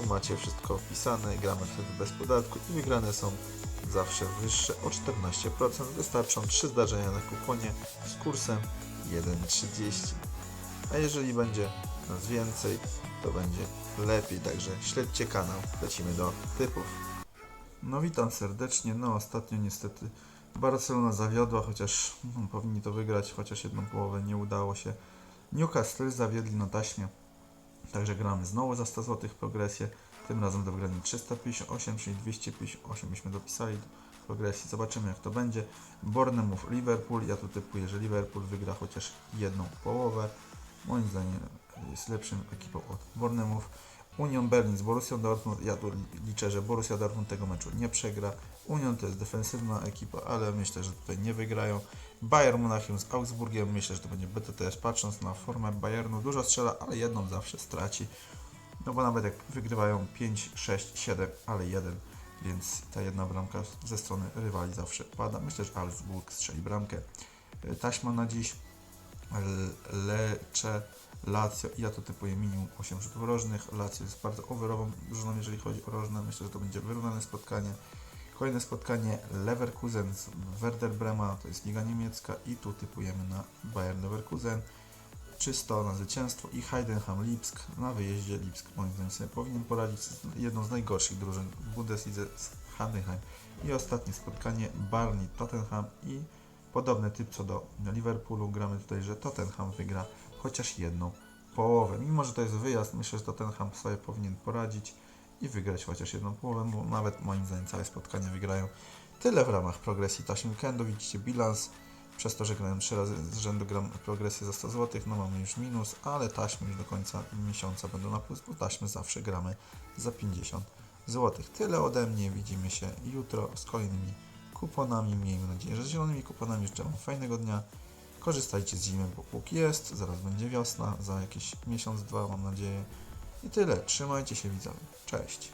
Tu macie wszystko wpisane, gramy wtedy bez podatku i wygrane są zawsze wyższe o 14%. Wystarczą 3 zdarzenia na kuponie z kursem 1,30. A jeżeli będzie nas więcej, to będzie lepiej, także śledźcie kanał. Lecimy do typów. No witam serdecznie. No ostatnio niestety Barcelona zawiodła, chociaż no, powinni to wygrać, chociaż jedną połowę nie udało się. Newcastle zawiedli na taśmie, także gramy znowu za 100 zł progresję. Tym razem do wygrania 358, czyli 258 byśmy dopisali do progresji. Zobaczymy jak to będzie. Bournemouth, Liverpool. Ja tu typuję, że Liverpool wygra chociaż jedną połowę. Moim zdaniem jest lepszą ekipą od Bournemouth. Union Berlin z Borussią Dortmund. Ja tu liczę, że Borussia Dortmund tego meczu nie przegra. Union to jest defensywna ekipa, ale myślę, że tutaj nie wygrają. Bayern Monachium z Augsburgiem. Myślę, że to będzie BTTS. Patrząc na formę Bayernu, dużo strzela, ale jedną zawsze straci. No bo nawet jak wygrywają 5, 6, 7, ale jeden, więc ta jedna bramka ze strony rywali zawsze pada. Myślę, że Augsburg strzeli bramkę. Taśma na dziś L- Lecce, Lazio ja to typuję minimum 8 rzutów rożnych. Lazio jest bardzo overową drużyną, jeżeli chodzi o rożne. Myślę, że to będzie wyrównane spotkanie. Kolejne spotkanie Leverkusen z Werder Brema, to jest Liga Niemiecka i tu typujemy na Bayern Leverkusen czysto na zwycięstwo i Heidenheim Lipsk na wyjeździe Lipsk moim zdaniem sobie powinien poradzić z jedną z najgorszych drużyn w Bundeslidze z Heidenheim i ostatnie spotkanie Barney Tottenham i podobny typ co do Liverpoolu gramy tutaj, że Tottenham wygra chociaż jedną połowę. Mimo, że to jest wyjazd myślę, że Tottenham sobie powinien poradzić i wygrać chociaż jedną połowę, bo nawet moim zdaniem całe spotkanie wygrają tyle w ramach progresji taśmy weekendu, widzicie bilans. Przez to, że grałem 3 razy z rzędu gram progresję za 100 zł, no mamy już minus, ale taśmy już do końca miesiąca będą na plus, bo taśmy zawsze gramy za 50 zł. Tyle ode mnie, widzimy się jutro z kolejnymi kuponami, miejmy nadzieję, że z zielonymi kuponami. Życzę Wam fajnego dnia, korzystajcie z zimy, bo póki jest, zaraz będzie wiosna, za jakiś miesiąc, dwa mam nadzieję. I tyle, trzymajcie się widzowie, cześć!